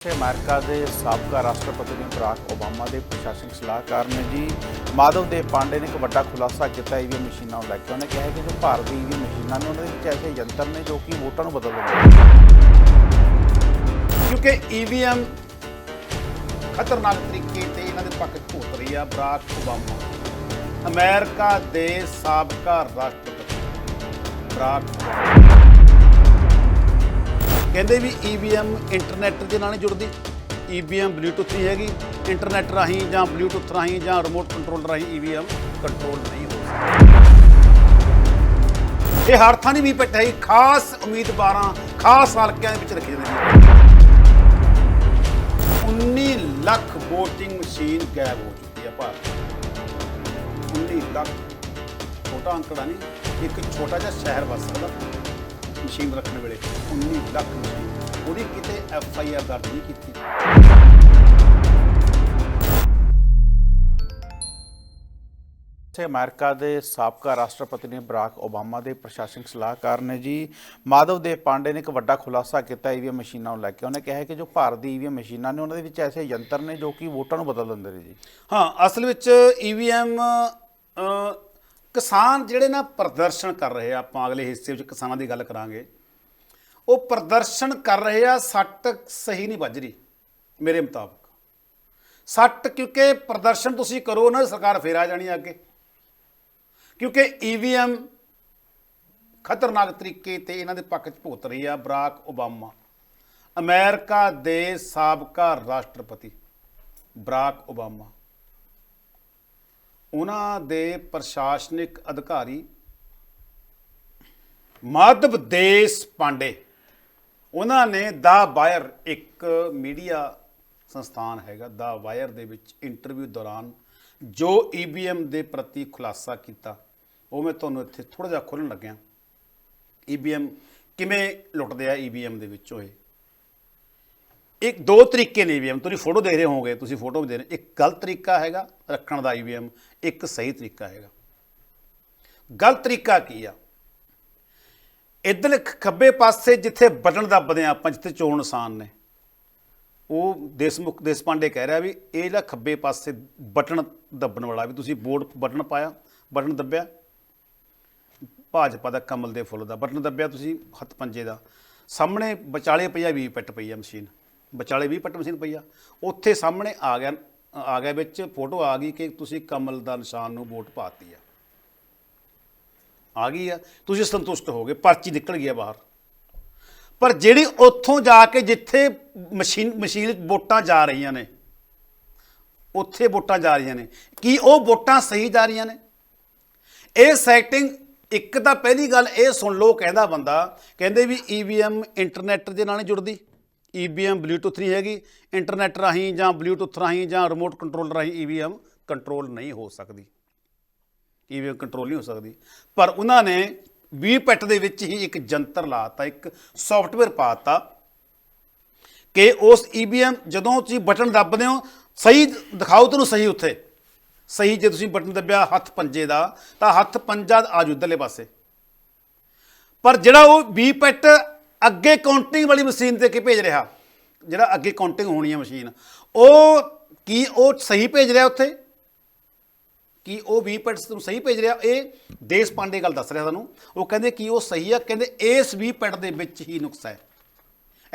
ਤੇ ਅਮਰੀਕਾ ਦੇ ਸਾਬਕਾ ਰਾਸ਼ਟਰਪਤੀ ਨੇ ਬਰਾਕ ਓਬਾਮਾ ਦੇ ਪ੍ਰਸ਼ਾਸਨਿਕ ਸਲਾਹਕਾਰ ਨੇ ਜੀ ਮਾਧਵ ਦੇ ਪਾਂਡੇ ਨੇ ਇੱਕ ਵੱਡਾ ਖੁਲਾਸਾ ਕੀਤਾ ਈਵੀਐਮ ਮਸ਼ੀਨਾਂ ਨੂੰ ਲੈ ਕੇ। ਉਹਨੇ ਕਿਹਾ ਕਿ ਜੋ ਭਾਰਤ ਦੀ ਈਵੀਐਮ ਮਸ਼ੀਨਾਂ ਨੇ ਉਹਨਾਂ ਦੇ ਵਿੱਚ ਐਸੇ ਯੰਤਰ ਨੇ ਜੋ ਕਿ ਵੋਟਾਂ ਨੂੰ ਬਦਲ ਦਿੰਦੇ ਨੇ। ਕਿਉਂਕਿ ਈਵੀਐਮ ਖਤਰਨਾਕ ਤਰੀਕੇ ਤੇ ਇਹਨਾਂ ਦੇ ਪੱਖ 'ਚ ਰਹੀ ਆ ਬਰਾਕ ਓਬਾਮਾ। ਅਮਰੀਕਾ ਦੇ ਸਾਬਕਾ ਰਾਸ਼ਟਰਪਤੀ ਬਰਾਕ ਕਹਿੰਦੇ ਵੀ ਈਵੀਐਮ ਇੰਟਰਨੈਟ ਦੇ ਨਾਲ ਨਹੀਂ ਜੁੜਦੀ। ਈਵੀਐਮ ਬਲੂਟੁੱਥ ਨਹੀਂ ਹੈਗੀ। ਇੰਟਰਨੈਟ ਰਾਹੀਂ ਜਾਂ ਬਲੂਟੁੱਥ ਰਾਹੀਂ ਜਾਂ ਰਿਮੋਟ ਕੰਟਰੋਲ ਰਾਹੀਂ ਈਵੀਐਮ ਕੰਟਰੋਲ ਨਹੀਂ ਹੋ ਸਕਦੀ। ਇਹ ਹਰ ਥਾਂ ਨਹੀਂ ਵੀ ਪੱਟੇ ਖਾਸ ਉਮੀਦਵਾਰਾਂ, ਖਾਸ ਹਲਕਿਆਂ ਦੇ ਵਿੱਚ ਰੱਖੇ ਜਾਂਦੇ ਨੇ। 19 ਲੱਖ VOTING ਮਸ਼ੀਨ ਗਾਇਬ ਹੋ ਚੁੱਕੀ ਹੈ ਭਾਰਤ। 19 ਲੱਖ ਛੋਟਾ ਅੰਕੜਾ ਨਹੀਂ, ਇੱਕ ਛੋਟਾ ਜਿਹਾ ਸ਼ਹਿਰ ਵਸ ਸਕਦਾ। ਮਸ਼ੀਨ ਰੱਖਣ ਵੇਲੇ 19 ਲੱਖ ਮਸ਼ੀਨ। ਉਹਦੀ ਕਿਤੇ ਐਫ ਆਈ ਆਰ ਦਰਜ ਨਹੀਂ ਕੀਤੀ। ਤੇ ਅਮਰੀਕਾ ਦੇ ਸਾਬਕਾ ਰਾਸ਼ਟਰਪਤੀ ਨੇ ਬਰਾਕ ਓਬਾਮਾ ਦੇ ਪ੍ਰਸ਼ਾਸਨਿਕ ਸਲਾਹਕਾਰ ਨੇ ਜੀ ਮਾਧਵ ਦੇ ਪਾਂਡੇ ਨੇ ਇੱਕ ਵੱਡਾ ਖੁਲਾਸਾ ਕੀਤਾ ਈਵੀਐਮ ਮਸ਼ੀਨਾਂ ਨੂੰ ਲੈ ਕੇ। ਉਹਨੇ ਕਿਹਾ ਕਿ ਜੋ ਭਾਰਤ ਦੀ ਈਵੀਐਮ ਮਸ਼ੀਨਾਂ ਨੇ ਉਹਨਾਂ ਦੇ ਵਿੱਚ ਐਸੇ ਯੰਤਰ ਨੇ ਜੋ ਕਿ ਵੋਟਾਂ ਨੂੰ ਬਦਲ ਦਿੰਦੇ ਨੇ ਜੀ। ਹਾਂ ਅਸਲ ਵਿੱਚ ਈਵੀਐਮ ਕਿਸਾਨ ਜਿਹੜੇ ਨਾ ਪ੍ਰਦਰਸ਼ਨ ਕਰ ਰਹੇ ਆ, ਆਪਾਂ ਅਗਲੇ ਹਿੱਸੇ ਵਿੱਚ ਕਿਸਾਨਾਂ ਦੀ ਗੱਲ ਕਰਾਂਗੇ। ਉਹ ਪ੍ਰਦਰਸ਼ਨ ਕਰ ਰਹੇ ਆ, ਸੱਟ ਸਹੀ ਨਹੀਂ ਵੱਜ ਰਹੀ, ਮੇਰੇ ਮੁਤਾਬਕ। ਸੱਟ ਕਿਉਂਕਿ ਪ੍ਰਦਰਸ਼ਨ ਤੁਸੀਂ ਕਰੋ ਨਾ ਸਰਕਾਰ ਫੇਰ ਆ ਜਾਣੀ ਅੱਗੇ। ਕਿਉਂਕਿ ਈਵੀਐਮ ਖਤਰਨਾਕ ਤਰੀਕੇ ਤੇ ਇਹਨਾਂ ਦੇ ਪੱਖ 'ਚ ਭੁਗਤ ਰਹੀ ਆ ਬਰਾਕ ਓਬਾਮਾ। ਅਮਰੀਕਾ ਦੇ ਸਾਬਕਾ ਰਾਸ਼ਟਰਪਤੀ ਬਰਾਕ ਓਬਾਮਾ। ਉਹਨਾਂ ਦੇ ਪ੍ਰਸ਼ਾਸਨਿਕ ਅਧਿਕਾਰੀ ਮਾਧਵ ਦੇਸ ਪਾਂਡੇ, ਉਹਨਾਂ ਨੇ ਦਾ ਵਾਇਰ ਇੱਕ ਮੀਡੀਆ ਸੰਸਥਾਨ ਹੈਗਾ, ਦਾ ਵਾਇਰ ਦੇ ਵਿੱਚ ਇੰਟਰਵਿਊ ਦੌਰਾਨ ਜੋ ਈਵੀਐਮ ਦੇ ਪ੍ਰਤੀ ਖੁਲਾਸਾ ਕੀਤਾ, ਉਹ ਮੈਂ ਤੁਹਾਨੂੰ ਇੱਥੇ ਥੋੜਾ ਜਿਹਾ ਖੋਲਣ ਲੱਗਿਆ। ਈਵੀਐਮ ਕਿਵੇਂ ਲੁੱਟਦੇ ਆ ਈਵੀਐਮ ਦੇ ਵਿੱਚੋਂ ਇਹ ਇੱਕ ਦੋ ਤਰੀਕੇ ਨੇ ਈਵੀਐਮ ਤੁਸੀਂ ਫੋਟੋ ਦੇਖ ਰਹੇ ਹੋਗੇ ਤੁਸੀਂ ਫੋਟੋ ਵੀ ਦੇ ਰਹੇ ਇੱਕ ਗਲਤ ਤਰੀਕਾ ਹੈਗਾ ਰੱਖਣ ਦਾ ਈਵੀਐਮ ਇੱਕ ਸਹੀ ਤਰੀਕਾ ਹੈਗਾ। ਗਲਤ ਤਰੀਕਾ ਕੀ ਆ? ਇਧਰ ਖੱਬੇ ਪਾਸੇ ਜਿੱਥੇ ਬਟਨ ਦੱਬਦੇ ਆ ਆਪਾਂ, ਜਿੱਥੇ ਚੋਣ ਨਿਸ਼ਾਨ ਨੇ, ਉਹ ਦੇਸ਼ਮੁਖ ਦੇਸ਼ਪਾਂਡੇ ਕਹਿ ਰਿਹਾ ਵੀ ਇਹ ਜਿਹੜਾ ਖੱਬੇ ਪਾਸੇ ਬਟਨ ਦੱਬਣ ਵਾਲਾ ਵੀ ਤੁਸੀਂ ਬੋਰਡ ਬਟਨ ਪਾਇਆ, ਬਟਨ ਦੱਬਿਆ। ਭਾਜਪਾ ਦਾ ਕਮਲ ਦੇ ਫੁੱਲ ਦਾ ਬਟਨ ਦੱਬਿਆ ਤੁਸੀਂ, ਹੱਥ ਪੰਜੇ ਦਾ। ਸਾਹਮਣੇ ਵਿਚਾਲੇ ਪਈਆ 20 ਪਿੱਟ ਪਈ ਆ ਮਸ਼ੀਨ। ਵਿਚਾਲੇ 20 ਪੱਟ ਮਸ਼ੀਨ ਪਈ ਆ। ਉੱਥੇ ਸਾਹਮਣੇ ਆ ਗਿਆ ਆ ਗਿਆ ਵਿੱਚ ਫੋਟੋ ਆ ਗਈ ਕਿ ਤੁਸੀਂ ਕਮਲ ਦਾ ਨਿਸ਼ਾਨ ਨੂੰ ਵੋਟ ਪਾਤੀ ਆ। ਆ ਗਈ ਆ। ਤੁਸੀਂ ਸੰਤੁਸ਼ਟ ਹੋ ਗਏ, ਪਰਚੀ ਨਿਕਲ ਗਈ ਆ ਬਾਹਰ। ਪਰ ਜਿਹੜੀ ਉੱਥੋਂ ਜਾ ਕੇ ਜਿੱਥੇ ਮਸ਼ੀਨ ਮਸ਼ੀਨ ਵੋਟਾਂ ਜਾ ਰਹੀਆਂ ਨੇ, ਉੱਥੇ ਵੋਟਾਂ ਜਾ ਰਹੀਆਂ ਨੇ। ਕੀ ਉਹ ਵੋਟਾਂ ਸਹੀ ਜਾ ਰਹੀਆਂ ਨੇ? ਇਹ ਸੈਟਿੰਗ ਇੱਕ ਤਾਂ ਪਹਿਲੀ ਗੱਲ ਇਹ ਸੁਣ ਲਓ, ਕਹਿੰਦਾ ਬੰਦਾ, ਕਹਿੰਦੇ ਵੀ ਈਵੀਐਮ ਇੰਟਰਨੈਟ ਦੇ ਨਾਲ ਨਹੀਂ ਜੁੜਦੀ। ਈਵੀਐਮ ਬਲੂਟੁੱਥ ਨਹੀਂ ਹੈਗੀ ਇੰਟਰਨੈਟ ਰਾਹੀਂ ਜਾਂ ਬਲੂਟੁੱਥ ਰਾਹੀਂ ਜਾਂ ਰਿਮੋਟ ਕੰਟਰੋਲ ਰਾਹੀਂ ਈਵੀਐਮ ਕੰਟਰੋਲ ਨਹੀਂ ਹੋ ਸਕਦੀ। ਈਵੀਐਮ ਕੰਟਰੋਲ ਨਹੀਂ ਹੋ ਸਕਦੀ। ਪਰ ਉਹਨਾਂ ਨੇ ਵੀ ਪੈਟ ਦੇ ਵਿੱਚ ਹੀ ਇੱਕ ਜੰਤਰ ਲਾਤਾ, ਇੱਕ ਸੌਫਟਵੇਅਰ ਪਾਤਾ ਕਿ ਉਸ ਈਵੀਐਮ ਜਦੋਂ ਤੁਸੀਂ ਬਟਨ ਦੱਬਦੇ ਹੋ, ਸਹੀ ਦਿਖਾਓ ਤੁਹਾਨੂੰ ਸਹੀ ਉੱਥੇ। ਸਹੀ ਜੇ ਤੁਸੀਂ ਬਟਨ ਦੱਬਿਆ ਹੱਥ ਪੰਜੇ ਦਾ, ਤਾਂ ਹੱਥ ਪੰਜਾ ਆਜੂ ਉੱਧਰਲੇ ਪਾਸੇ। ਪਰ ਜਿਹੜਾ ਉਹ ਵੀ ਪੈਟ ਅੱਗੇ ਕਾਊਂਟਿੰਗ ਵਾਲੀ ਮਸ਼ੀਨ ਤੇ ਕੀ ਭੇਜ ਰਿਹਾ। ਜਿਹੜਾ ਅੱਗੇ ਕਾਊਂਟਿੰਗ ਹੋਣੀ ਹੈ ਮਸ਼ੀਨ। ਉਹ ਕੀ ਉਹ ਸਹੀ ਭੇਜ ਰਿਹਾ ਉੱਥੇ? ਕੀ ਉਹ ਵੀ ਪੈਟਸ ਨੂੰ ਸਹੀ ਭੇਜ ਰਿਹਾ? ਇਹ ਦੇਸ਼ ਪਾਂਡੇ ਗੱਲ ਦੱਸ ਰਿਹਾ ਸਾਨੂੰ। ਉਹ ਕਹਿੰਦੇ ਕੀ ਉਹ ਸਹੀ ਆ। ਕਹਿੰਦੇ ਇਸ ਵੀ ਪੈਟ ਦੇ ਵਿੱਚ ਹੀ ਨੁਕਸ ਹੈ।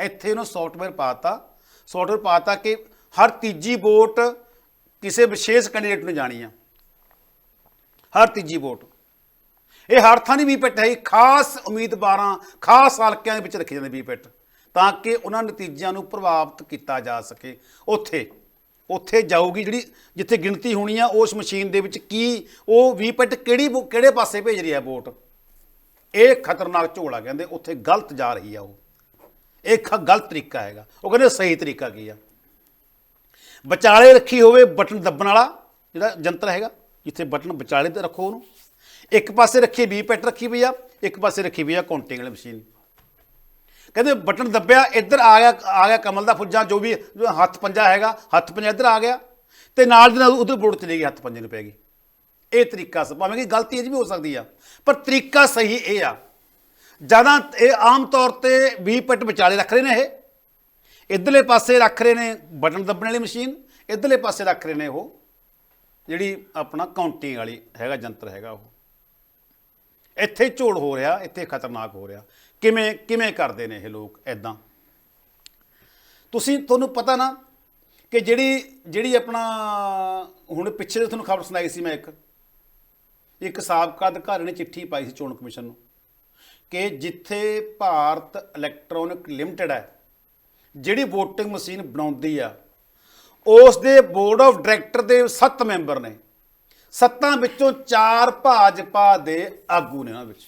ਇੱਥੇ ਉਹਨੂੰ ਸੌਫਟਵੇਅਰ ਪਾਤਾ। ਸੌਫਟਵੇਅਰ ਪਾਤਾ ਕਿ ਹਰ ਤੀਜੀ ਵੋਟ ਕਿਸੇ ਵਿਸ਼ੇਸ਼ ਕੈਂਡੀਡੇਟ ਨੂੰ ਜਾਣੀ ਆ। ਹਰ ਤੀਜੀ ਵੋਟ ਇਹ ਹਰ ਥਾਂ ਦੀ ਵੀ ਪੈਟ ਹੈ ਖਾਸ ਉਮੀਦਵਾਰਾਂ, ਖਾਸ ਹਲਕਿਆਂ ਦੇ ਵਿੱਚ ਰੱਖੇ ਜਾਂਦੇ ਵੀ ਪੈਟ ਤਾਂ ਕਿ ਉਹਨਾਂ ਨਤੀਜਿਆਂ ਨੂੰ ਪ੍ਰਭਾਵਿਤ ਕੀਤਾ ਜਾ ਸਕੇ। ਉੱਥੇ ਉੱਥੇ ਜਾਊਗੀ ਜਿਹੜੀ ਜਿੱਥੇ ਗਿਣਤੀ ਹੋਣੀ ਆ, ਉਸ ਮਸ਼ੀਨ ਦੇ ਵਿੱਚ ਕੀ ਉਹ ਵੀ ਪੈਟ ਕਿਹੜੀ ਵੋ- ਕਿਹੜੇ ਪਾਸੇ ਭੇਜ ਰਹੀ ਹੈ ਵੋਟ? ਇਹ ਖਤਰਨਾਕ ਝੋਲਾ ਕਹਿੰਦੇ, ਉੱਥੇ ਗਲਤ ਜਾ ਰਹੀ ਆ ਉਹ। ਇਹ ਖ- ਗਲਤ ਤਰੀਕਾ ਹੈਗਾ। ਉਹ ਕਹਿੰਦੇ ਸਹੀ ਤਰੀਕਾ ਕੀ ਆ? ਵਿਚਾਲੇ ਰੱਖੀ ਹੋਵੇ ਬਟਨ ਦੱਬਣ ਵਾਲਾ, ਜਿਹੜਾ ਜੰਤਰ ਹੈਗਾ, ਜਿੱਥੇ ਬਟਨ ਵਿਚਾਲੇ ਤੇ ਰੱਖੋ ਉਹਨੂੰ। ਇੱਕ ਪਾਸੇ ਰੱਖੀ ਵੀ ਪੈਟ ਰੱਖੀ ਪਈ ਆ, ਇੱਕ ਪਾਸੇ ਰੱਖੀ ਪਈ ਆ ਕਾਊਂਟਿੰਗ ਵਾਲੀ ਮਸ਼ੀਨ। ਕਹਿੰਦੇ ਬਟਨ ਦੱਬਿਆ, ਇੱਧਰ ਆ ਗਿਆ ਆ ਗਿਆ ਕਮਲ ਦਾ ਫੁੱਜਾ, ਜੋ ਵੀ ਜੋ ਹੱਥ ਪੰਜਾ ਹੈਗਾ, ਹੱਥ ਪੰਜਾ ਇੱਧਰ ਆ ਗਿਆ। ਤੇ ਨਾਲ ਦੀ ਨਾਲ ਉਧਰ ਬੋਰਡ ਚਲੀ ਗਈ, ਹੱਥ ਪੰਜੇ ਨੂੰ ਪੈ ਗਈ। ਇਹ ਤਰੀਕਾ ਸ ਭਾਵੇਂ ਕਿ ਗਲਤੀ ਇਹ ਵੀ ਹੋ ਸਕਦੀ ਆ, ਪਰ ਤਰੀਕਾ ਸਹੀ ਇਹ ਆ। ਜ਼ਿਆਦਾ ਇਹ ਆਮ ਤੌਰ ਤੇ ਵੀ ਪਿੱਟ ਵਿਚਾਲੇ ਰੱਖ ਰਹੇ ਨੇ ਇਹ। ਇਧਰਲੇ ਪਾਸੇ ਰੱਖ ਰਹੇ ਨੇ ਬਟਨ ਦੱਬਣ ਵਾਲੀ ਮਸ਼ੀਨ, ਇਧਰਲੇ ਪਾਸੇ ਰੱਖ ਰਹੇ ਨੇ ਉਹ। ਜਿਹੜੀ ਆਪਣਾ ਕਾਊਂਟਿੰਗ ਵਾਲੀ ਹੈਗਾ, ਜੰਤਰ ਹੈਗਾ ਉਹ। ਇੱਥੇ ਝੋਲ ਹੋ ਰਿਹਾ, ਇੱਥੇ ਖਤਰਨਾਕ ਹੋ ਰਿਹਾ। ਕਿਵੇਂ ਕਿਵੇਂ ਕਰਦੇ ਨੇ ਇਹ ਲੋਕ ਐਦਾਂ ਤੁਸੀਂ, ਤੁਹਾਨੂੰ ਪਤਾ ਨਾ ਕਿ ਜਿਹੜੀ ਜਿਹੜੀ ਆਪਣਾ, ਹੁਣ ਪਿੱਛੇ ਤੁਹਾਨੂੰ ਖਬਰ ਸੁਣਾਈ ਸੀ ਮੈਂ ਇੱਕ। ਇੱਕ ਸਾਬਕਾ ਅਧਿਕਾਰੀ ਨੇ ਚਿੱਠੀ ਪਾਈ ਸੀ ਚੋਣ ਕਮਿਸ਼ਨ ਨੂੰ ਕਿ ਜਿੱਥੇ ਭਾਰਤ ਇਲੈਕਟ੍ਰੋਨਿਕ ਲਿਮਟਿਡ ਹੈ, ਜਿਹੜੀ VOTING ਮਸ਼ੀਨ ਬਣਾਉਂਦੀ ਆ, ਉਸ ਦੇ ਬੋਰਡ ਆਫ ਡਾਇਰੈਕਟਰ ਦੇ 7 ਮੈਂਬਰ ਨੇ। ਸੱਤਾਂ ਵਿੱਚੋਂ ਚਾਰ ਭਾਜਪਾ ਦੇ ਆਗੂ ਨੇ ਉਹਨਾਂ ਵਿੱਚ।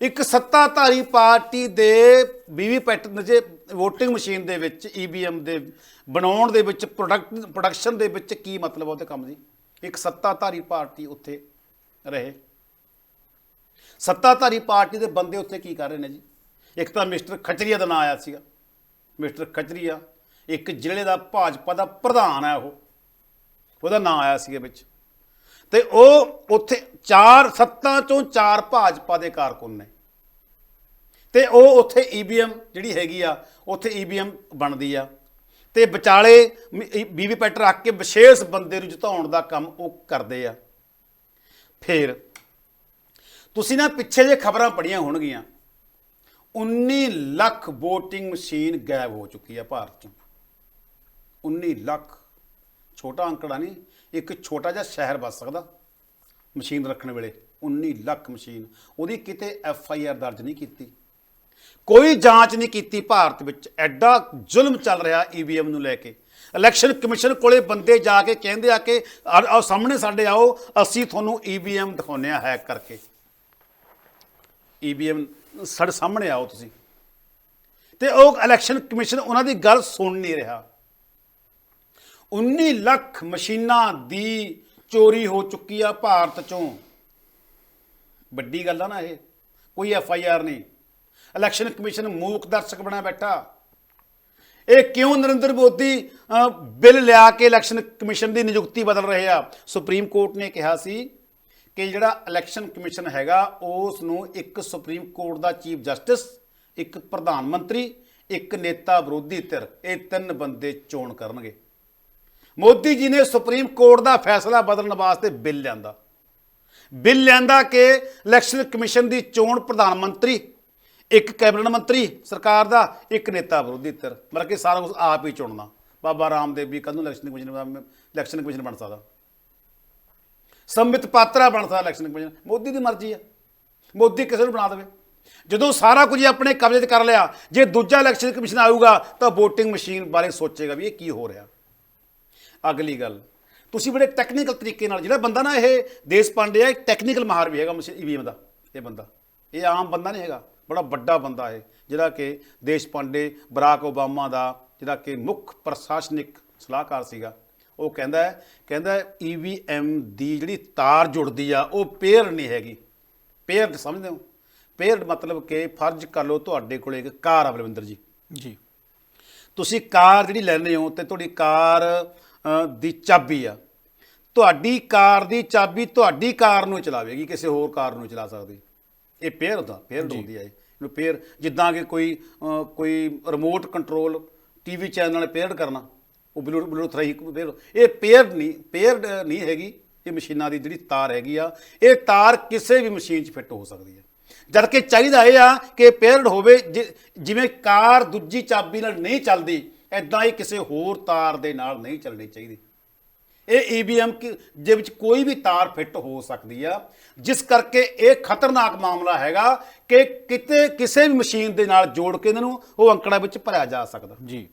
ਇੱਕ ਸੱਤਾਧਾਰੀ ਪਾਰਟੀ ਦੇ ਵੀਵੀ ਪੈਟ ਜੇ VOTING ਮਸ਼ੀਨ ਦੇ ਵਿੱਚ EVM ਦੇ ਬਣਾਉਣ ਦੇ ਵਿੱਚ, ਪ੍ਰੋਡਕਟ, ਪ੍ਰੋਡਕਸ਼ਨ ਦੇ ਵਿੱਚ ਕੀ ਮਤਲਬ ਉਹਦੇ ਕੰਮ ਦੀ? ਇੱਕ ਸੱਤਾਧਾਰੀ ਪਾਰਟੀ ਉੱਥੇ ਰਹੇ। ਸੱਤਾਧਾਰੀ ਪਾਰਟੀ ਦੇ ਬੰਦੇ ਉੱਥੇ ਕੀ ਕਰ ਰਹੇ ਨੇ ਜੀ? ਇੱਕ ਤਾਂ ਮਿਸਟਰ ਖਚਰੀਆ ਦਾ ਨਾਂ ਆਇਆ ਸੀਗਾ। ਮਿਸਟਰ ਖਚਰੀਆ ਇੱਕ ਜ਼ਿਲ੍ਹੇ ਦਾ ਭਾਜਪਾ ਦਾ ਪ੍ਰਧਾਨ ਹੈ ਉਹ। ਉਹਦਾ ਨਾਂ ਆਇਆ ਸੀਗਾ ਵਿੱਚ। ਤੇ ਉਹ ਉੱਥੇ ਚਾਰ ਸੱਤਾਂ ਚੋਂ ਚਾਰ ਭਾਜਪਾ ਦੇ ਕਾਰਕੁਨ ਨੇ। ਤੇ ਉਹ ਉੱਥੇ ਈਵੀਐਮ ਜਿਹੜੀ ਹੈਗੀ ਆ, ਉੱਥੇ ਈਵੀਐਮ ਬਣਦੀ ਆ। ਤੇ ਵਿਚਾਲੇ ਵੀਵੀ ਪੈਟ ਰੱਖ ਕੇ ਵਿਸ਼ੇਸ਼ ਬੰਦੇ ਨੂੰ ਜਿਤਾਉਣ ਦਾ ਕੰਮ ਉਹ ਕਰਦੇ ਆ। ਫਿਰ ਤੁਸੀਂ ਨਾ ਪਿੱਛੇ ਜੇ ਖਬਰਾਂ ਪੜੀਆਂ ਹੋਣਗੀਆਂ 19 ਲੱਖ VOTING ਮਸ਼ੀਨ ਗਾਇਬ ਹੋ ਚੁੱਕੀ ਆ ਭਾਰਤ ਚੋਂ। 19 ਲੱਖ, ਛੋਟਾ ਅੰਕੜਾ ਨਹੀਂ ਇੱਕ ਛੋਟਾ ਜਿਹਾ ਸ਼ਹਿਰ ਬਸ ਸਕਦਾ। ਮਸ਼ੀਨ ਰੱਖਣ ਵੇਲੇ 19 ਲੱਖ ਮਸ਼ੀਨ। ਉਹਦੀ ਕਿਤੇ ਐਫ ਆਈ ਆਰ ਦਰਜ ਨਹੀਂ ਕੀਤੀ। ਕੋਈ ਜਾਂਚ ਨਹੀਂ ਕੀਤੀ ਭਾਰਤ ਵਿੱਚ। ਐਡਾ ਜ਼ੁਲਮ ਚੱਲ ਰਿਹਾ ਈਵੀਐਮ ਨੂੰ ਲੈ ਕੇ। ਇਲੈਕਸ਼ਨ ਕਮਿਸ਼ਨ ਕੋਲੇ ਬੰਦੇ ਜਾ ਕੇ ਕਹਿੰਦੇ ਆ ਕਿ ਆ- ਆਓ ਸਾਹਮਣੇ ਸਾਡੇ ਆਓ, ਅਸੀਂ ਤੁਹਾਨੂੰ ਈਵੀਐਮ ਦਿਖਾਉਂਦੇ ਆ ਹੈਕ ਕਰਕੇ। ਈਵੀਐਮ ਸਾਡੇ ਸਾਹਮਣੇ ਆਓ ਤੁਸੀਂ। ਤੇ ਉਹ ਇਲੈਕਸ਼ਨ ਕਮਿਸ਼ਨ ਉਹਨਾਂ ਦੀ ਗੱਲ ਸੁਣ ਨਹੀਂ ਰਿਹਾ। 19 ਲੱਖ ਮਸ਼ੀਨਾਂ ਦੀ ਚੋਰੀ ਹੋ ਚੁੱਕੀ ਆ ਭਾਰਤ ਚੋਂ। ਵੱਡੀ ਗੱਲ ਆ ਨਾ ਇਹ, ਕੋਈ ਐਫ ਆਈ ਆਰ ਨਹੀਂ। ਇਲੈਕਸ਼ਨ ਕਮਿਸ਼ਨ ਮੂਕ ਦਰਸ਼ਕ ਬਣਾ ਬੈਠਾ। ਇਹ ਕਿਉਂ ਨਰਿੰਦਰ ਮੋਦੀ ਬਿੱਲ ਲਿਆ ਕੇ ਇਲੈਕਸ਼ਨ ਕਮਿਸ਼ਨ ਦੀ ਨਿਯੁਕਤੀ ਬਦਲ ਰਹੇ ਆ? ਸੁਪਰੀਮ ਕੋਰਟ ਨੇ ਕਿਹਾ ਸੀ ਕਿ ਜਿਹੜਾ ਇਲੈਕਸ਼ਨ ਕਮਿਸ਼ਨ ਹੈਗਾ ਉਸ ਨੂੰ ਇੱਕ ਸੁਪਰੀਮ ਕੋਰਟ ਦਾ ਚੀਫ ਜਸਟਿਸ, ਇੱਕ ਪ੍ਰਧਾਨ ਮੰਤਰੀ, ਇੱਕ ਨੇਤਾ ਵਿਰੋਧੀ ਧਿਰ, ਇਹ ਤਿੰਨ ਬੰਦੇ ਚੋਣ ਕਰਨਗੇ। ਮੋਦੀ ਜੀ ਨੇ ਸੁਪਰੀਮ ਕੋਰਟ ਦਾ ਫੈਸਲਾ ਬਦਲਣ ਵਾਸਤੇ ਬਿੱਲ ਲਿਆਂਦਾ। ਬਿੱਲ ਲਿਆਂਦਾ ਕਿ ਇਲੈਕਸ਼ਨ ਕਮਿਸ਼ਨ ਦੀ ਚੋਣ ਪ੍ਰਧਾਨ ਮੰਤਰੀ, ਇੱਕ ਕੈਬਨਿਟ ਮੰਤਰੀ, ਸਰਕਾਰ ਦਾ ਇੱਕ ਨੇਤਾ ਵਿਰੋਧੀ ਧਿਰ, ਮਤਲਬ ਕਿ ਸਾਰਾ ਕੁਝ ਆਪ ਹੀ ਚੁਣਨਾ। ਬਾਬਾ ਰਾਮਦੇਵ ਵੀ ਨੂੰ ਇਲੈਕਸ਼ਨ ਕਮਿਸ਼ਨ ਇਲੈਕਸ਼ਨ ਕਮਿਸ਼ਨ ਬਣ ਸਕਦਾ। ਸੰਬਿਤ ਪਾਤਰਾ ਬਣ ਸਕਦਾ ਇਲੈਕਸ਼ਨ ਕਮਿਸ਼ਨ। ਮੋਦੀ ਦੀ ਮਰਜ਼ੀ ਆ। ਮੋਦੀ ਕਿਸੇ ਨੂੰ ਬਣਾ ਦੇਵੇ। ਜਦੋਂ ਸਾਰਾ ਕੁਝ ਆਪਣੇ ਕਬਜ਼ੇ 'ਚ ਕਰ ਲਿਆ, ਜੇ ਦੂਜਾ ਇਲੈਕਸ਼ਨ ਕਮਿਸ਼ਨ ਆਊਗਾ ਤਾਂ VOTING ਮਸ਼ੀਨ ਬਾਰੇ ਸੋਚੇਗਾ ਵੀ ਇਹ ਕੀ ਹੋ ਰਿਹਾ। ਅਗਲੀ ਗੱਲ। ਤੁਸੀਂ ਬੜੇ ਟੈਕਨੀਕਲ ਤਰੀਕੇ ਨਾਲ ਜਿਹੜਾ ਬੰਦਾ ਨਾ ਇਹ ਦੇਸ਼ ਪਾਂਡੇ ਆ ਇੱਕ ਟੈਕਨੀਕਲ ਮਾਹਰ ਵੀ ਹੈਗਾ ਈਵੀਐਮ ਦਾ ਇਹ ਬੰਦਾ। ਇਹ ਆਮ ਬੰਦਾ ਨਹੀਂ ਹੈਗਾ ਬੜਾ ਵੱਡਾ ਬੰਦਾ ਹੈ ਜਿਹੜਾ ਕਿ ਦੇਸ਼ ਪਾਂਡੇ ਬਰਾਕ ਓਬਾਮਾ ਦਾ ਜਿਹੜਾ ਕਿ ਮੁੱਖ ਪ੍ਰਸ਼ਾਸਨਿਕ ਸਲਾਹਕਾਰ ਸੀਗਾ। ਉਹ ਕਹਿੰਦਾ ਹੈ ਕਹਿੰਦਾ ਈਵੀਐਮ ਦੀ ਜਿਹੜੀ ਤਾਰ ਜੁੜਦੀ ਆ ਉਹ ਪੇਅਰ ਨਹੀਂ ਹੈਗੀ। ਪੇਅਰ ਸਮਝਦੇ ਹੋ? ਪੇਅਰ ਮਤਲਬ ਕਿ ਫਰਜ਼ ਕਰ ਲਓ ਤੁਹਾਡੇ ਕੋਲ ਇੱਕ ਕਾਰ ਆ ਬਲਵਿੰਦਰ ਜੀ। ਜੀ। ਤੁਸੀਂ ਕਾਰ ਜਿਹੜੀ ਲੈਂਦੇ ਹੋ ਤੇ ਤੁਹਾਡੀ ਕਾਰ ਦੀ ਚਾਬੀ ਆ। ਤੁਹਾਡੀ ਕਾਰ ਦੀ ਚਾਬੀ ਤੁਹਾਡੀ ਕਾਰ ਨੂੰ ਚਲਾਵੇਗੀ ਕਿਸੇ ਹੋਰ ਕਾਰ ਨੂੰ ਚਲਾ ਸਕਦੀ। ਇਹ ਪੇਅਰ ਹੁੰਦਾ ਪੇਅਰ ਹੁੰਦੀ ਹੈ ਇਹ। ਇਹਨੂੰ ਪੇਅਰ ਜਿੱਦਾਂ ਕਿ ਕੋਈ ਕੋਈ ਰਿਮੋਟ ਕੰਟਰੋਲ ਟੀਵੀ ਚੈਨਲ ਨਾਲ ਪੇਅਰ ਕਰਨਾ ਉਹ ਬਲੂ ਬਲੂਟੁੱਥ ਰਹੀ ਪੇਅਰ ਇਹ ਪੇਅਰ ਨਹੀਂ ਪੇਅਰ ਨਹੀਂ ਹੈਗੀ ਇਹ ਮਸ਼ੀਨਾਂ ਦੀ ਜਿਹੜੀ ਤਾਰ ਹੈਗੀ ਆ ਇਹ ਤਾਰ ਕਿਸੇ ਵੀ ਮਸ਼ੀਨ 'ਚ ਫਿੱਟ ਹੋ ਸਕਦੀ ਹੈ ਜਦ ਕਿ ਚਾਹੀਦਾ ਇਹ ਆ ਕਿ ਪੇਅਰਡ ਹੋਵੇ ਜਿਵੇਂ ਕਾਰ ਦੂਜੀ ਚਾਬੀ ਨਾਲ ਨਹੀਂ ਚੱਲਦੀ ਐਦਾਂ ਹੀ ਕਿਸੇ ਹੋਰ ਤਾਰ ਦੇ ਨਾਲ ਨਹੀਂ ਚੱਲਣੀ ਚਾਹੀਦੀ। ਇਹ ਈਵੀਐਮ ਦੇ ਵਿੱਚ ਕੋਈ ਵੀ ਤਾਰ ਫਿੱਟ ਹੋ ਸਕਦੀ ਆ ਜਿਸ ਕਰਕੇ ਇਹ ਖਤਰਨਾਕ ਮਾਮਲਾ ਹੈਗਾ ਕਿ ਕਿਤੇ ਕਿਸੇ ਵੀ ਮਸ਼ੀਨ ਦੇ ਨਾਲ ਜੋੜ ਕੇ ਇਹਨਾਂ ਨੂੰ ਉਹ ਅੰਕੜਾ ਵਿੱਚ ਭਰਿਆ ਜਾ ਸਕਦਾ। ਜੀ।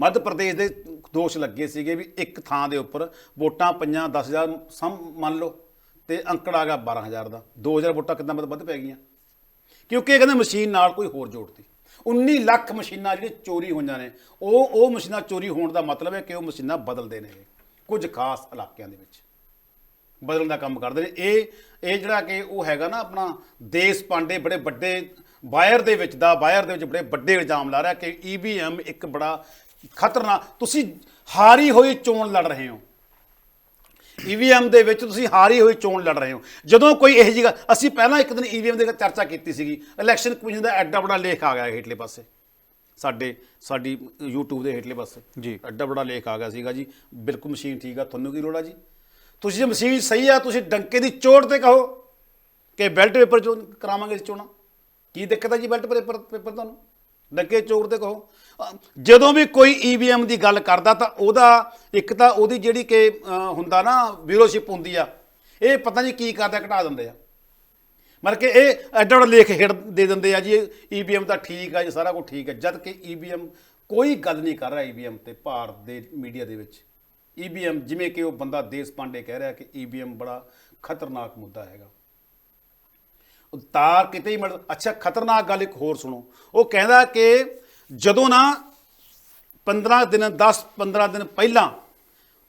ਮੱਧ ਪ੍ਰਦੇਸ਼ ਦੇ ਦੋਸ਼ ਲੱਗੇ ਸੀਗੇ ਵੀ ਇੱਕ ਥਾਂ ਦੇ ਉੱਪਰ ਵੋਟਾਂ ਪਈਆਂ 10000 ਸਮ ਮੰਨ ਲਓ ਤੇ ਅੰਕੜਾ ਆ ਗਿਆ 12000 ਦਾ। 2000 ਵੋਟਾਂ ਕਿੰਨਾ ਵੱਧ ਪੈ ਗਈਆਂ? ਕਿਉਂਕਿ ਇਹ ਕਹਿੰਦੇ ਮਸ਼ੀਨ ਨਾਲ ਕੋਈ ਹੋਰ ਜੋੜਤੀ 19 ਲੱਖ ਮਸ਼ੀਨਾਂ ਜਿਹੜੀਆਂ ਚੋਰੀ ਹੋਈਆਂ ਨੇ, ਉਹ ਉਹ ਮਸ਼ੀਨਾਂ ਚੋਰੀ ਹੋਣ ਦਾ ਮਤਲਬ ਹੈ ਕਿ ਉਹ ਮਸ਼ੀਨਾਂ ਬਦਲਦੇ ਨੇ, ਕੁਝ ਖਾਸ ਇਲਾਕਿਆਂ ਦੇ ਵਿੱਚ। ਬਦਲਣ ਦਾ ਕੰਮ ਕਰਦੇ ਨੇ। ਇਹ ਇਹ ਜਿਹੜਾ ਕਿ ਉਹ ਹੈਗਾ ਨਾ ਆਪਣਾ ਦੇਸ਼ ਪਾਂਡੇ ਬੜੇ ਵੱਡੇ, ਬਾਇਰ ਦੇ ਵਿੱਚ ਦਾ, ਬਾਇਰ ਦੇ ਵਿੱਚ ਬੜੇ ਵੱਡੇ ਇਲਜ਼ਾਮ ਲਾ ਰਿਹਾ ਕਿ ਈਵੀਐਮ ਇੱਕ ਬੜਾ ਖਤਰਨਾਕ, ਤੁਸੀਂ ਹਾਰੀ ਹੋਈ ਚੋਣ ਲੜ ਰਹੇ ਹੋ। ਈਵੀਐਮ ਦੇ ਵਿੱਚ ਤੁਸੀਂ ਹਾਰੀ ਹੋਈ ਚੋਣ ਲੜ ਰਹੇ ਹੋ। ਜਦੋਂ ਕੋਈ ਇਹੋ ਜਿਹੀ ਅਸੀਂ ਪਹਿਲਾਂ ਇੱਕ ਦਿਨ ਈਵੀਐਮ ਦੇ ਚਰਚਾ ਕੀਤੀ ਸੀਗੀ। ਇਲੈਕਸ਼ਨ ਕਮਿਸ਼ਨ ਦਾ ਐਡਾ ਬੜਾ ਲੇਖ ਆ ਗਿਆ ਹੇਠਲੇ ਪਾਸੇ। ਸਾਡੇ ਸਾਡੀ YouTube ਦੇ ਹੇਠਲੇ ਪਾਸੇ। ਜੀ। ਐਡਾ ਬੜਾ ਲੇਖ ਆ ਗਿਆ ਸੀਗਾ ਜੀ। ਬਿਲਕੁਲ ਮਸ਼ੀਨ ਠੀਕ ਆ ਤੁਹਾਨੂੰ ਕੀ ਲੋੜ ਆ ਜੀ? ਤੁਸੀਂ ਜੇ ਮਸ਼ੀਨ ਸਹੀ ਆ ਤੁਸੀਂ ਡੰਕੇ ਦੀ ਚੋਟ ਤੇ ਕਹੋ ਕਿ ਬੈਲਟ ਪੇਪਰ ਚੋਂ ਕਰਾਵਾਂਗੇ ਚੋਣਾ। ਕੀ ਦਿੱਕਤ ਹੈ ਜੀ ਬੈਲਟ ਪੇਪਰ ਪੇਪਰ ਤੁਹਾਨੂੰ? ਡੰਕੇ ਚੋਰ ਤੇ ਕਹੋ। ਜਦੋਂ ਵੀ ਕੋਈ ਈਵੀਐਮ ਦੀ ਗੱਲ ਕਰਦਾ ਤਾਂ ਉਹਦਾ, ਇੱਕ ਤਾਂ ਉਹਦੀ ਜਿਹੜੀ ਕਿ ਹੁੰਦਾ ਨਾ ਵੀਰੋਸ਼ਿਪ ਹੁੰਦੀ ਆ, ਇਹ ਪਤਾ ਨਹੀਂ ਕੀ ਕਰਦਾ, ਘਟਾ ਦਿੰਦੇ ਆ। ਮਤਲਬ ਕਿ ਇਹ ਐਡਾ ਲੇਖ ਹੇਠ ਦੇ ਦਿੰਦੇ ਆ ਜੀ ਈਵੀਐਮ ਤਾਂ ਠੀਕ ਆ ਜੀ, ਸਾਰਾ ਕੁਝ ਠੀਕ ਹੈ ਜਦ ਕਿ ਈਵੀਐਮ ਕੋਈ ਗੱਲ ਨਹੀਂ ਕਰ ਰਿਹਾ ਈਵੀਐਮ ਤੇ ਭਾਰਤ ਦੇ ਮੀਡੀਆ ਦੇ ਵਿੱਚ। ਈਵੀਐਮ ਜਿਵੇਂ ਕਿ ਉਹ ਬੰਦਾ ਦੇਸ਼ ਪਾਂਡੇ ਕਹਿ ਰਿਹਾ ਕਿ ਈਵੀਐਮ ਬੜਾ ਖਤਰਨਾਕ ਮੁੱਦਾ ਹੈਗਾ। ਤਾਰ ਕਿਤੇ ਹੀ ਮੜ ਅੱਛਾ, ਖਤਰਨਾਕ ਗੱਲ ਇੱਕ ਹੋਰ ਸੁਣੋ। ਉਹ ਕਹਿੰਦਾ ਕਿ ਜਦੋਂ ਨਾ 15 ਦਿਨ 10 15 ਦਿਨ ਪਹਿਲਾਂ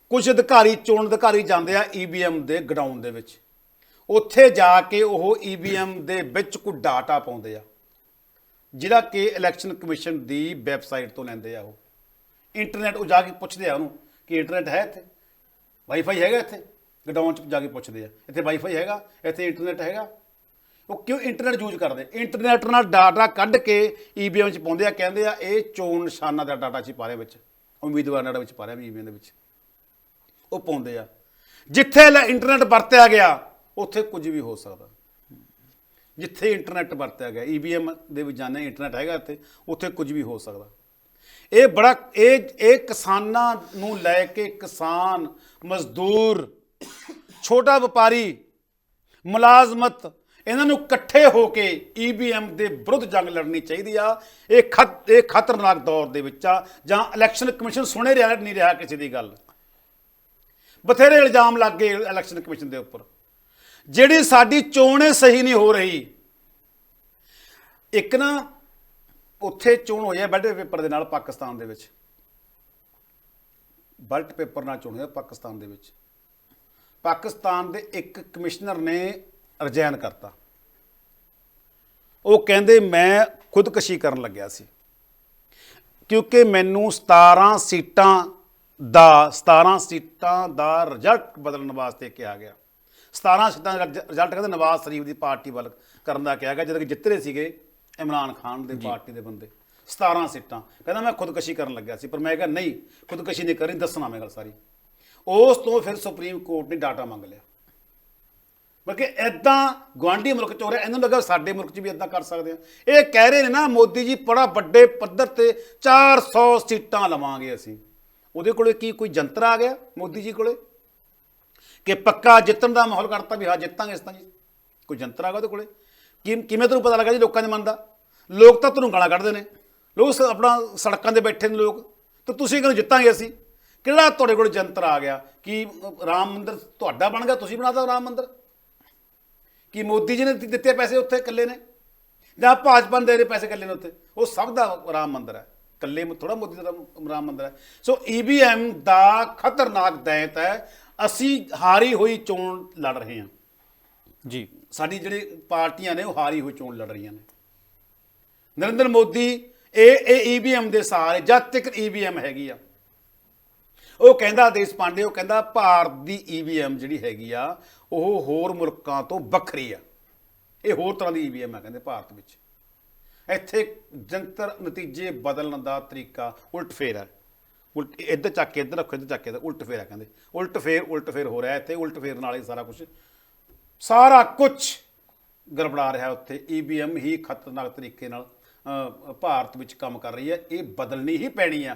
ਕੁਝ ਅਧਿਕਾਰੀ, ਚੋਣ ਅਧਿਕਾਰੀ ਜਾਂਦੇ ਆ ਈਵੀਐਮ ਦੇ ਗਡਾਊਨ ਦੇ ਵਿੱਚ। ਉੱਥੇ ਜਾ ਕੇ ਉਹ ਈਵੀਐਮ ਦੇ ਵਿੱਚ ਕੋਈ ਡਾਟਾ ਪਾਉਂਦੇ ਆ। ਜਿਹੜਾ ਕਿ ਇਲੈਕਸ਼ਨ ਕਮਿਸ਼ਨ ਦੀ ਵੈਬਸਾਈਟ ਤੋਂ ਲੈਂਦੇ ਆ ਉਹ। ਇੰਟਰਨੈਟ ਉਹ ਜਾ ਕੇ ਪੁੱਛਦੇ ਆ ਉਹਨੂੰ ਕਿ ਇੰਟਰਨੈਟ ਹੈ ਇੱਥੇ? ਵਾਈਫਾਈ ਹੈਗਾ ਇੱਥੇ? ਗਡਾਊਨ ਚ ਜਾ ਕੇ ਪੁੱਛਦੇ ਆ। ਇੱਥੇ ਵਾਈਫਾਈ ਹੈਗਾ? ਇੱਥੇ ਇੰਟਰਨੈਟ ਹੈਗਾ? ਉਹ ਕਿਉਂ ਇੰਟਰਨੈਟ ਯੂਜ਼ ਕਰਦੇ? ਇੰਟਰਨੈਟ ਨਾਲ ਡਾਟਾ ਕੱਢ ਕੇ ਈਵੀਐਮ ਵਿੱਚ ਪਾਉਂਦੇ ਆ, ਕਹਿੰਦੇ ਆ ਇਹ ਚੋਣ ਨਿਸ਼ਾਨਾਂ ਦਾ ਡਾਟਾ ਸੀ ਪਾ ਰਿਹਾ ਵਿੱਚ, ਉਮੀਦਵਾਰ ਦੇ ਵਿੱਚ ਪਾ ਰਿਹਾ ਈਵੀਐਮ ਦੇ ਵਿੱਚ। ਉਹ ਪਾਉਂਦੇ ਆ। ਜਿੱਥੇ ਲੈ ਇੰਟਰਨੈਟ ਵਰਤਿਆ ਗਿਆ, ਉੱਥੇ ਕੁਝ ਵੀ ਹੋ ਸਕਦਾ। ਜਿੱਥੇ ਇੰਟਰਨੈਟ ਵਰਤਿਆ ਗਿਆ ਈਵੀਐਮ ਦੇ ਵਿੱਚ ਜਾਣੇ ਇੰਟਰਨੈਟ ਹੈਗਾ ਇੱਥੇ, ਉੱਥੇ ਕੁਝ ਵੀ ਹੋ ਸਕਦਾ। ਇਹ ਬੜਾ, ਇਹ ਇਹ ਕਿਸਾਨਾਂ ਨੂੰ ਲੈ ਕੇ ਕਿਸਾਨ, ਮਜ਼ਦੂਰ, ਛੋਟਾ ਵਪਾਰੀ, ਮੁਲਾਜ਼ਮਤ ਇਹਨਾਂ ਨੂੰ ਇਕੱਠੇ ਹੋ ਕੇ ਈਵੀਐਮ ਦੇ ਵਿਰੁੱਧ ਜੰਗ ਲੜਨੀ ਚਾਹੀਦੀ ਆ। ਇਹ ਖਤ, ਇਹ ਖਤਰਨਾਕ ਦੌਰ ਦੇ ਵਿੱਚ ਆ, ਜਾਂ ਇਲੈਕਸ਼ਨ ਕਮਿਸ਼ਨ ਸੁਣੇ ਰਿਹਾ ਨਹੀਂ ਰਿਹਾ ਕਿਸੇ ਦੀ ਗੱਲ। ਬਥੇਰੇ ਇਲਜ਼ਾਮ ਲੱਗ ਗਏ ਇਲੈਕਸ਼ਨ ਕਮਿਸ਼ਨ ਦੇ ਉੱਪਰ। ਜਿਹੜੀ ਸਾਡੀ ਚੋਣ ਸਹੀ ਨਹੀਂ ਹੋ ਰਹੀ। ਇੱਕ ਨਾ, ਉੱਥੇ ਚੋਣ ਹੋਈ ਹੈ ਬੈਲਟ ਪੇਪਰ ਦੇ ਨਾਲ ਪਾਕਿਸਤਾਨ ਦੇ ਵਿੱਚ। ਬੈਲਟ ਪੇਪਰ ਨਾਲ ਚੋਣ ਹੋਈ ਹੈ ਪਾਕਿਸਤਾਨ ਦੇ ਵਿੱਚ। ਪਾਕਿਸਤਾਨ ਦੇ ਇੱਕ ਕਮਿਸ਼ਨਰ ਨੇ ਰਿਜ਼ਾਈਨ ਕਰਤਾ। ਉਹ ਕਹਿੰਦੇ ਮੈਂ ਖੁਦਕੁਸ਼ੀ ਕਰਨ ਲੱਗਿਆ ਸੀ। ਕਿਉਂਕਿ ਮੈਨੂੰ 17 ਸੀਟਾਂ ਦਾ 17 ਸੀਟਾਂ ਦਾ ਰਿਜ਼ਲਟ ਬਦਲਣ ਵਾਸਤੇ ਕਿਹਾ ਗਿਆ। 17 ਸੀਟਾਂ ਦਾ ਰਿਜ਼ਲਟ ਕਹਿੰਦੇ ਨਵਾਜ਼ ਸ਼ਰੀਫ ਦੀ ਪਾਰਟੀ ਵੱਲ ਕਰਨ ਦਾ ਕਿਹਾ ਗਿਆ ਜਦੋਂ ਕਿ ਜਿੱਤ ਰਹੇ ਸੀਗੇ ਇਮਰਾਨ ਖਾਨ ਦੇ ਪਾਰਟੀ ਦੇ ਬੰਦੇ। 17 ਸੀਟਾਂ। ਕਹਿੰਦਾ ਮੈਂ ਖੁਦਕੁਸ਼ੀ ਕਰਨ ਲੱਗਿਆ ਸੀ। ਪਰ ਮੈਂ ਕਿਹਾ ਨਹੀਂ ਖੁਦਕੁਸ਼ੀ ਨਹੀਂ ਕਰਨੀ ਦੱਸਣਾ ਮੈਂ ਗੱਲ ਸਾਰੀ। ਉਸ ਤੋਂ ਫਿਰ ਸੁਪਰੀਮ ਕੋਰਟ ਨੇ ਡਾਟਾ ਮੰਗ ਲਿਆ। ਬਲਕਿ ਐਦਾਂ ਗਵਾਂਢੀ ਮੁਲਕ ਚ ਹੋ ਰਿਹਾ, ਇਹਨਾਂ ਨੂੰ ਲੱਗਾ ਸਾਡੇ ਮੁਲਕ ਚ ਵੀ ਐਦਾਂ ਕਰ ਸਕਦੇ ਆ। ਇਹ ਕਹਿ ਰਹੇ ਨੇ ਨਾ, ਮੋਦੀ ਜੀ ਬੜਾ ਵੱਡੇ ਪੱਧਰ ਤੇ 400 ਸੀਟਾਂ ਲਵਾਂਗੇ ਅਸੀਂ। ਉਹਦੇ ਕੋਲੇ ਕੀ ਕੋਈ ਜੰਤਰ ਆ ਗਿਆ ਮੋਦੀ ਜੀ ਕੋਲੇ? ਕਿ ਪੱਕਾ ਜਿੱਤਣ ਦਾ ਮਾਹੌਲ ਕਰਤਾ ਵੀ ਹਾਂ, ਜਿੱਤਾਂਗੇ ਇਸ ਤਾਂ ਜੀ। ਕੋਈ ਜੰਤਰ ਆ ਗਿਆ ਉਹਦੇ ਕੋਲੇ? ਕਿ, ਕਿਵੇਂ ਤੁਹਾਨੂੰ ਪਤਾ ਲੱਗਾ ਜੀ ਲੋਕਾਂ ਦੇ ਮਨ ਦਾ? ਲੋਕ ਤਾਂ ਤੁਹਾਨੂੰ ਗਾਲਾਂ ਕੱਢਦੇ ਨੇ। ਲੋਕ ਸ- ਆਪਣਾ ਸੜਕਾਂ ਦੇ ਬੈਠੇ ਨੇ ਲੋਕ। ਤੇ ਤੁਸੀਂ ਕਹਿੰਦੇ ਜਿੱਤਾਂਗੇ ਅਸੀਂ? ਕਿਹੜਾ ਤੁਹਾਡੇ ਕੋਲ ਜੰਤਰ ਆ ਗਿਆ? ਕਿ ਰਾਮ ਮੰਦਿਰ ਤੁਹਾਡਾ ਬਣ ਗਿਆ, ਤੁਸੀਂ ਬਣਾਤਾ ਰਾਮ ਮੰਦਿਰ? ਕਿ ਮੋਦੀ ਜੀ ਨੇ ਦਿੱਤੇ ਪੈਸੇ ਉੱਥੇ ਇਕੱਲੇ ਨੇ? ਜਾਂ ਭਾਜਪਾ ਨੇ ਦੇ ਰਹੇ ਪੈਸੇ ਇਕੱਲੇ ਨੇ ਉੱਥੇ? ਉਹ ਸਭ ਦਾ ਰਾਮ ਮੰਦਿਰ ਹੈ। ਇਕੱਲੇ ਥੋੜਾ ਮੋਦੀ ਦਾ ਰਾਮ ਮੰਦਿਰ ਹੈ। ਸੋ ਈਵੀਐਮ ਦਾ ਖਤਰਨਾਕ ਦੈਂਤ ਹੈ ਅਸੀਂ ਹਾਰੀ ਹੋਈ ਚੋਣ ਲੜ ਰਹੇ ਹਾਂ। ਜੀ। ਸਾਡੀ ਜਿਹੜੀ ਪਾਰਟੀਆਂ ਨੇ ਉਹ ਹਾਰੀ ਹੋਈ ਚੋਣ ਲੜ ਰਹੀਆਂ ਨੇ। ਨਰਿੰਦਰ ਮੋਦੀ ਇਹ ਇਹ ਈਵੀਐਮ ਦੇ ਸਾਰੇ ਜਦ ਤੱਕ ਈਵੀਐਮ ਹੈਗੀ ਆ ਉਹ ਕਹਿੰਦਾ ਦੇਸ਼ ਪਾਂਡੇ, ਉਹ ਕਹਿੰਦਾ ਭਾਰਤ ਦੀ ਈਵੀਐਮ ਜਿਹੜੀ ਹੈਗੀ ਆ, ਉਹ ਹੋਰ ਮੁਲਕਾਂ ਤੋਂ ਵੱਖਰੀ ਆ। ਇਹ ਹੋਰ ਤਰ੍ਹਾਂ ਦੀ ਈਵੀਐਮ ਆ ਕਹਿੰਦੇ ਭਾਰਤ ਵਿੱਚ। ਇੱਥੇ ਜੰਤਰ ਨਤੀਜੇ ਬਦਲਣ ਦਾ ਤਰੀਕਾ ਉਲਟ ਫੇਰ ਆ। ਉਲਟ ਇੱਧਰ ਚੱਕ ਕੇ ਇੱਧਰ ਰੱਖੋ, ਇੱਧਰ ਚੱਕ ਕੇ ਉਲਟ ਫੇਰ ਆ ਕਹਿੰਦੇ। ਉਲਟ ਫੇਰ ਉਲਟ ਫੇਰ ਹੋ ਰਿਹਾ ਇੱਥੇ, ਉਲਟ ਫੇਰ ਨਾਲ ਹੀ ਸਾਰਾ ਕੁਝ ਸਾਰਾ ਕੁਝ ਗੜਬੜਾ ਰਿਹਾ ਉੱਥੇ। ਈਵੀਐਮ ਹੀ ਖਤਰਨਾਕ ਤਰੀਕੇ ਨਾਲ ਭਾਰਤ ਵਿੱਚ ਕੰਮ ਕਰ ਰਹੀ ਹੈ। ਇਹ ਬਦਲਣੀ ਹੀ ਪੈਣੀ ਆ।